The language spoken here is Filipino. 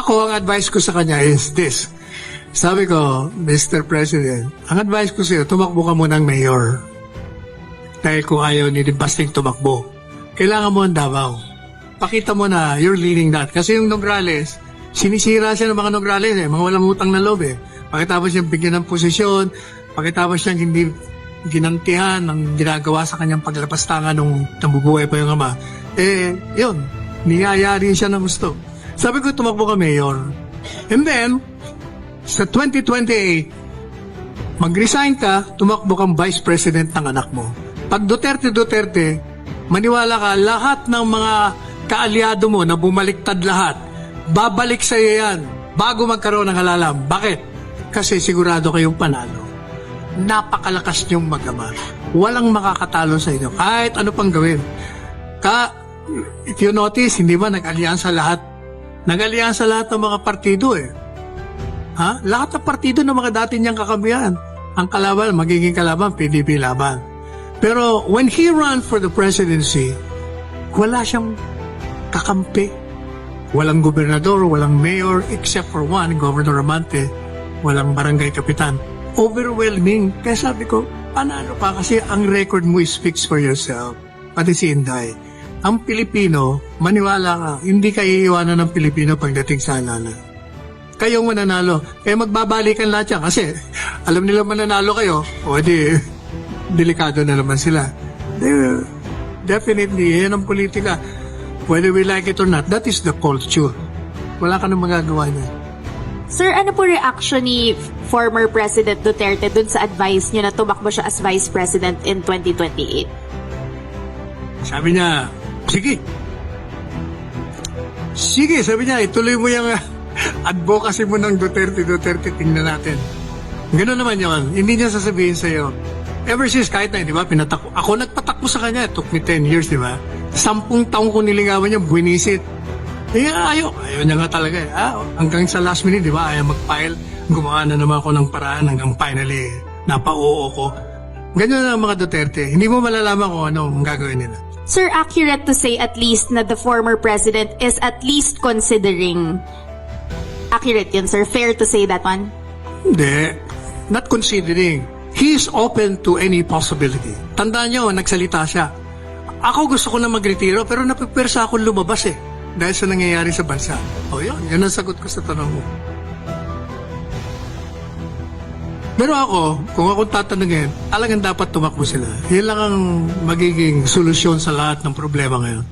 Ako, ang advice ko sa kanya is this. Sabi ko, Mr. President, ang advice ko sa'yo, tumakbo ka muna ng mayor. Dahil kung ayaw ni Basting tumakbo, kailangan mo ang Davao. Pakita mo na you're leading that. Kasi yung Nograles, sinisira siya ng mga Nograles eh, mga walang utang na loob eh. Pagkatapos siyang bigyan ng posisyon, pagkatapos siyang hindi ginantihan ng ginagawa sa kanyang paglapastangan nung nabubuhay pa yung ama, eh, yun, niyayari siya ng gusto. Sabi ko, tumakbo ka, Mayor. And then, sa 2028, mag-resign ka, tumakbo kang Vice President ng anak mo. Pag Duterte Duterte, maniwala ka, lahat ng mga kaalyado mo na bumaliktad lahat, babalik sa iyo yan bago magkaroon ng halalam. Bakit? Kasi sigurado kayong panalo. Napakalakas niyong magama. Walang makakatalo sa inyo. Kahit ano pang gawin. Ka, if you notice, hindi ba nag-alyansa lahat? Nag-alyansa lahat ng mga partido eh. Ha? Lahat ng partido ng mga dati niyang kakampihan. Ang kalaban, magiging kalaban, PDP laban. Pero when he ran for the presidency, wala siyang kakampi. Walang gobernador, walang mayor, except for one, Governor Amante. Walang barangay kapitan. Overwhelming. Kaya sabi ko, panalo pa kasi ang record mo speaks for yourself. Pati si Inday. Ang Pilipino, maniwala ka, hindi ka iiwanan ng Pilipino pagdating sa halalan kayong mananalo. Kaya magbabalikan lahat yan. Kasi alam nila mananalo kayo, o di, delikado na naman sila. They- definitely, yan ang politika. Whether we like it or not, that is the culture. Wala ka nang magagawa niya. Sir, ano po reaction ni former President Duterte dun sa advice niyo na tumakbo siya as Vice President in 2028? Sabi niya, sige. Sige, sabi niya, ituloy mo yung ah, advocacy mo ng Duterte, Duterte, tingnan natin. Ganun naman yun. Hindi niya sasabihin sa'yo. Ever since kahit na, di ba, pinatakbo. Ako nagpatakbo sa kanya. It took me 10 years, di ba? Sampung taong ko niligawan niya, buwinisit. Eh, ayaw. Ayaw niya nga talaga eh. Ah, hanggang sa last minute, di ba, ayaw mag-file. Gumawa na naman ako ng paraan hanggang finally, napa-oo ko. Ganyan na ang mga Duterte. Hindi mo malalaman kung ano ang gagawin nila. Sir, accurate to say at least na the former president is at least considering accurate yun, sir. Fair to say that one? Hindi. Not considering. He is open to any possibility. Tandaan niyo, nagsalita siya. Ako gusto ko na magretiro pero napipwersa akong lumabas eh. Dahil sa nangyayari sa bansa. O yun, yan ang sagot ko sa tanong mo. Pero ako, kung ako tatanungin, talagang dapat tumakbo sila. Yan lang ang magiging solusyon sa lahat ng problema ngayon.